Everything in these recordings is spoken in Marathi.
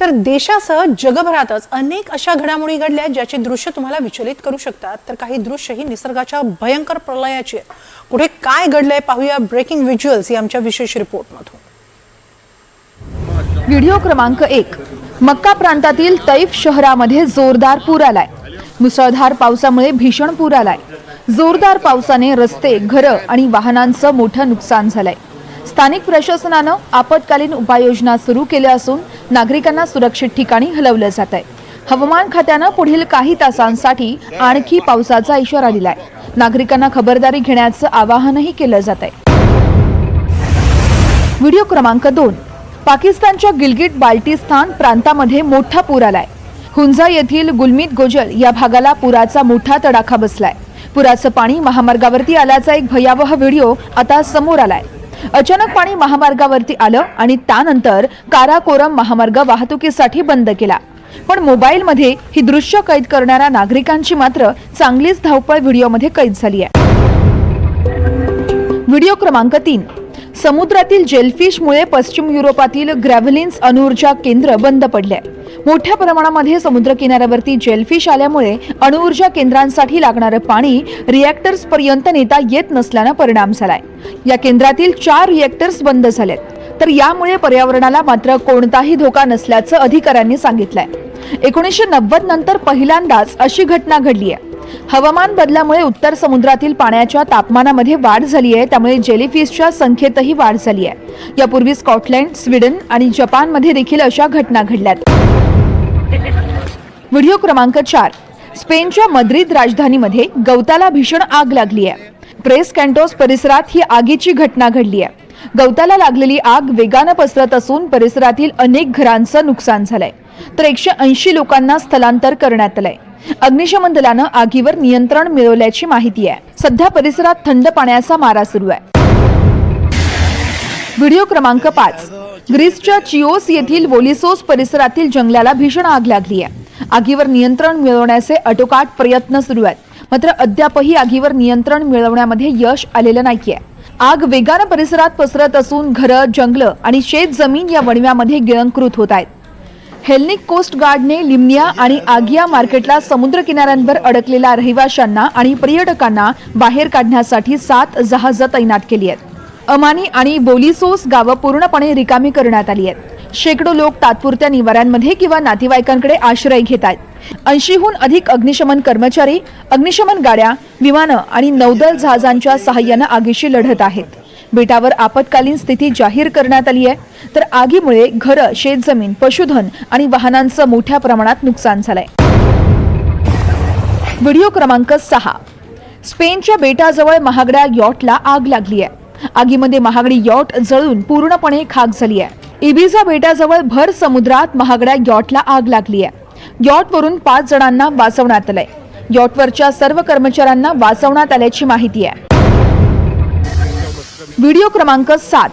तर देशासह जगभरातच अनेक अशा घडामोडी घडल्या ज्याचे दृश्य तुम्हाला विचलित करू शकतात. तर काही दृश्य ही निसर्गाच्या भयंकर प्रलयाची आहेत. कुठे काय घडलंय पाहूया ब्रेकिंग व्हिज्युअल्स आमच्या विशेष रिपोर्टमधून. व्हिडिओ क्रमांक एक. मक्का प्रांतातील तैफ शहरामध्ये जोरदार पूर आलाय. मुसळधार पावसामुळे भीषण पूर आलाय. जोरदार पावसाने रस्ते घरं आणि वाहनांचं मोठं नुकसान झालंय. स्थानिक प्रशासनानं आपत्कालीन उपाययोजना सुरू केल्या असून नागरिकांना सुरक्षित ठिकाणी हलवलं जात आहे. हवामान खात्यानं पुढील काही तासांसाठी आणखी पावसाचा इशारा दिलाय. नागरिकांना खबरदारी घेण्याचं आवाहनही केलं जात आहे. व्हिडिओ क्रमांक दोन. पाकिस्तानच्या गिलगिट बाल्टिस्तान प्रांतामध्ये मोठा पूर आलाय. हुंजा येथील गुलमीत गोजल या भागाला पुराचा मोठा तडाखा बसलाय. पुराचं पाणी महामार्गावरती आल्याचा एक भयावह व्हिडिओ आता समोर आलाय. अचानक पाणी महामार्गावरती आलं आणि त्यानंतर काराकोरम महामार्ग वाहतुकीसाठी बंद केला. पण मोबाईलमध्ये ही दृश्य कैद करणाऱ्या नागरिकांची मात्र चांगलीच धावपळ व्हिडिओमध्ये कैद झाली आहे. व्हिडिओ क्रमांक तीन. समुद्रातील जेलफिशमुळे पश्चिम युरोपातील ग्रॅव्हलिन्स अणुऊर्जा केंद्र बंद पडले मोठ्या प्रमाणामध्ये समुद्र किनाऱ्यावरती जेलफिश आल्यामुळे अणुऊर्जा केंद्रांसाठी लागणारं पाणी रिॲक्टर्सपर्यंत नेता येत नसल्यानं परिणाम झालाय. या केंद्रातील चार रिॲक्टर्स बंद झालेत. तर यामुळे पर्यावरणाला मात्र कोणताही धोका नसल्याचं अधिकाऱ्यांनी सांगितलंय. एकोणीसशे नव्वद नंतर पहिल्यांदाच अशी घटना घडली आहे हवामान बदलामुळे उत्तर समुद्रातील पाण्याच्या तापमानामध्ये वाढ झाली आहे त्यामुळे जेलीफिशच्या संख्येतही वाढ झाली आहे. यापूर्वी स्कॉटलँड स्वीडन आणि जपानमध्ये देखील अशा घटना घडल्यात. व्हिडिओ क्रमांक चार. स्पेनच्या मद्रिद राजधानीमध्ये गवताला भीषण आग लागली आहे. प्रेस कॅन्टोस परिसरात ही आगीची घटना घडली आहे. गवताला लागलेली आग वेगानं पसरत असून परिसरातील अनेक घरांचं नुकसान झालंय. तर एकशे ऐंशी लोकांना स्थलांतर करण्यात आलंय. अग्निशमन दलानं आगीवर नियंत्रण मिळवल्याची माहिती आहे. सध्या परिसरात थंड पाण्याचा मारा सुरू आहे. व्हिडिओ क्रमांक पाच. ग्रीसच्या चिओस येथील वोलिसोस परिसरातील जंगलाला भीषण आग लागली आहे. आगीवर नियंत्रण मिळवण्याचे अटोकाट प्रयत्न सुरू आहेत. मात्र अद्यापही आगीवर नियंत्रण मिळवण्यामध्ये यश आलेलं नाहीये. आग वेगानं परिसरात पसरत असून घरं जंगलं आणि शेत जमीन या वणव्यामध्ये गिळंकृत होत आहेत. हेल्निक कोस्ट गार्डने लिमनिया आणि आगिया मार्केटला समुद्र किनाऱ्यांवर अडकलेल्या रहिवाशांना आणि पर्यटकांना बाहेर काढण्यासाठी सात जहाजं तैनात केली आहेत. अमानी आणि बोलिसोस गावं पूर्णपणे रिकामी करण्यात आली आहेत. शेकडो लोक तात्पुरत्या निवाऱ्यांमध्ये किंवा नातेवाईकांकडे आश्रय घेत आहेत. ऐंशीहून अधिक अग्निशमन कर्मचारी अग्निशमन गाड्या विमानं आणि नौदल जहाजांच्या सहाय्यानं आगीशी लढत आहेत. बेटावर आपत्कालीन स्थिती जाहीर करण्यात आली आहे. तर आगीमुळे घरं शेतजमीन पशुधन आणि वाहनांचं मोठ्या प्रमाणात नुकसान झालंय. व्हिडिओ क्रमांक सहा. स्पेनच्या बेटाजवळ महागड्या यॉटला आग लागली आहे. आगीमध्ये महागडी यॉट जळून पूर्णपणे खाक झाली आहे. इबिझा बेटाजवळ भर समुद्रात महागड्या यॉटला आग लागली आहे. यॉटवरून पाच जणांना वाचवण्यात आलंय. यॉटवरच्या सर्व कर्मचाऱ्यांना वाचवण्यात आल्याची माहिती आहे. व्हिडिओ क्रमांक सात.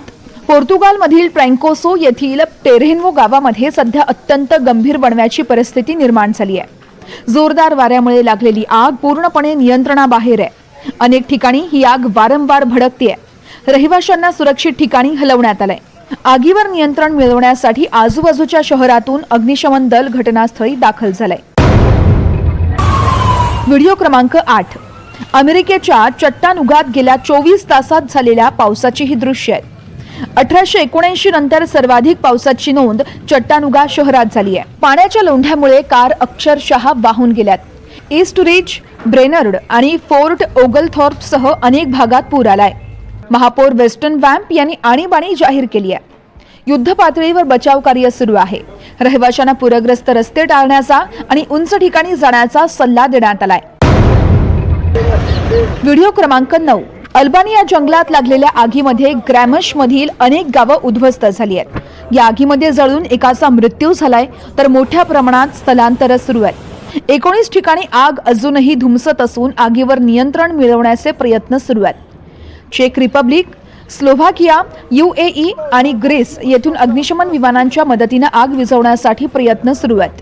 पोर्तुगालमधील ट्रँकोसो येथील टेरेन्वो गावामध्ये सध्या अत्यंत गंभीर बनव्याची परिस्थिती निर्माण झाली आहे. जोरदार वाऱ्यामुळे लागलेली आग पूर्णपणे नियंत्रणाबाहेर आहे. अनेक ठिकाणी ही आग वारंवार भडकतीये. रहिवाशांना सुरक्षित ठिकाणी हलवण्यात आलंय. आगीवर नियंत्रण मिळवण्यासाठी आजूबाजूच्या शहरातून अग्निशमन दल घटनास्थळी दाखल झालंय. व्हिडिओ क्रमांक आठ. अमेरिकेच्या चट्टानुगात गेल्या चोवीस तासात झालेल्या पावसाची ही दृश्य आहेत अठराशे एकोणऐंशी नंतर सर्वाधिक पावसाची नोंद चट्टानुगा शहरात झाली आहे. पाण्याच्या लोंढ्यामुळे कार अक्षरशः वाहून गेल्यात. ईस्ट रिच ब्रेनर्ड आणि फोर्ट ओगलथॉर्पसह अनेक भागात पूर आलाय. महापौर वेस्टर्न वॅम्प यांनी आणीबाणी जाहीर केली आहे. युद्ध पातळीवर बचाव कार्य सुरू आहे. रहिवाशांना पूरग्रस्त रस्ते टाळण्याचा आणि उंच ठिकाणी जाण्याचा सल्ला देण्यात आलाय. व्हिडिओ क्रमांक नऊ. अल्बानिया जंगलात लागलेल्या आगीमध्ये ग्रॅमश मधील अनेक गावं उद्ध्वस्त झाली आहेत. या आगीमध्ये जळून एकाचा मृत्यू झालाय तर मोठ्या प्रमाणात स्थलांतर सुरू आहेत. एकोणीस ठिकाणी आग अजूनही धुमसत असून आगीवर नियंत्रण मिळवण्याचे प्रयत्न सुरू आहेत. चेक रिपब्लिक स्लोव्हाकिया युएई आणि ग्रीस येथून अग्निशमन विमानांच्या मदतीनं आग विझवण्यासाठी प्रयत्न सुरू आहेत.